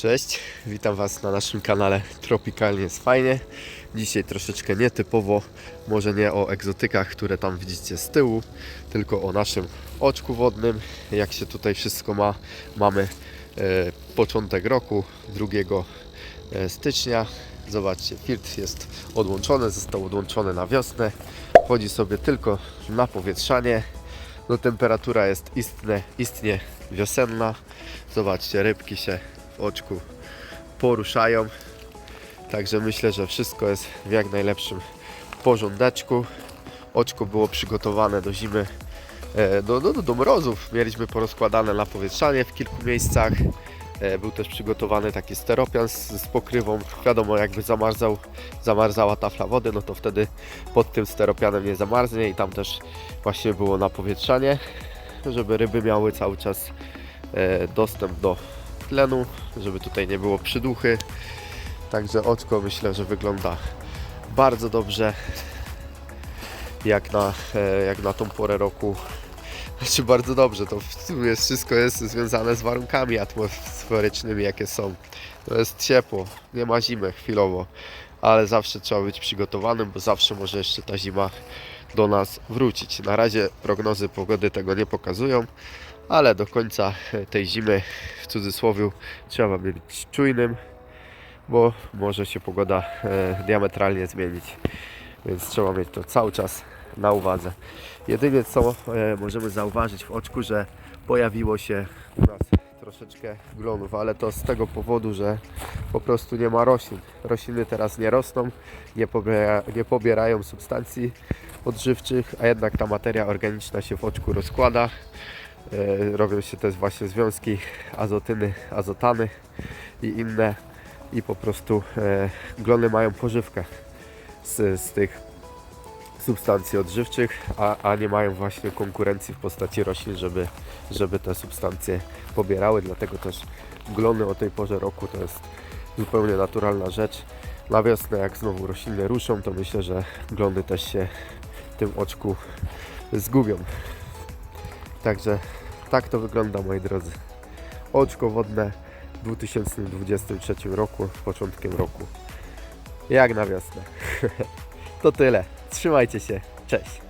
Cześć, witam Was na naszym kanale Tropikalnie jest fajnie. Dzisiaj troszeczkę nietypowo, może nie o egzotykach, które tam widzicie z tyłu, tylko o naszym oczku wodnym. Jak się tutaj wszystko ma, mamy e, początek roku, 2 e, stycznia. Zobaczcie, filtr jest odłączony, został odłączony na wiosnę. Chodzi sobie tylko na powietrzanie. No temperatura jest istnie, istnie wiosenna. Zobaczcie, rybki się oczku poruszają. Także myślę, że wszystko jest w jak najlepszym porządeczku. Oczko było przygotowane do zimy, e, do, do, do mrozów. Mieliśmy porozkładane na powietrzanie w kilku miejscach. E, Był też przygotowany taki steropian z, z pokrywą. Wiadomo, jakby zamarzał, zamarzała tafla wody, no to wtedy pod tym steropianem nie zamarznie i tam też właśnie było napowietrzanie, żeby ryby miały cały czas e, dostęp do tlenu, żeby tutaj nie było przyduchy. Także oczko myślę, że wygląda bardzo dobrze jak na, e, jak na tą porę roku. Znaczy bardzo dobrze, to w sumie wszystko jest związane z warunkami atmosferycznymi jakie są. To jest ciepło, nie ma zimy chwilowo, ale zawsze trzeba być przygotowanym, bo zawsze może jeszcze ta zima do nas wrócić. Na razie prognozy pogody tego nie pokazują, ale do końca tej zimy w cudzysłowie trzeba być czujnym, bo może się pogoda e, diametralnie zmienić, więc trzeba mieć to cały czas na uwadze. Jedynie co e, możemy zauważyć w oczku, że pojawiło się u nas troszeczkę glonów, ale to z tego powodu, że po prostu nie ma roślin. Rośliny teraz nie rosną, nie, pobiera, nie pobierają substancji odżywczych, a jednak ta materia organiczna się w oczku rozkłada. E, robią się też właśnie związki azotyny, azotany i inne i po prostu e, glony mają pożywkę z, z tych substancji odżywczych, a, a nie mają właśnie konkurencji w postaci roślin, żeby, żeby te substancje pobierały. Dlatego też glony o tej porze roku to jest zupełnie naturalna rzecz. Na wiosnę, jak znowu rośliny ruszą, to myślę, że glony też się w tym oczku zgubią. Także tak to wygląda, moi drodzy. Oczko wodne w 2023 roku, początkiem roku. Jak na wiosnę. to tyle. Trzymajcie się. Cześć.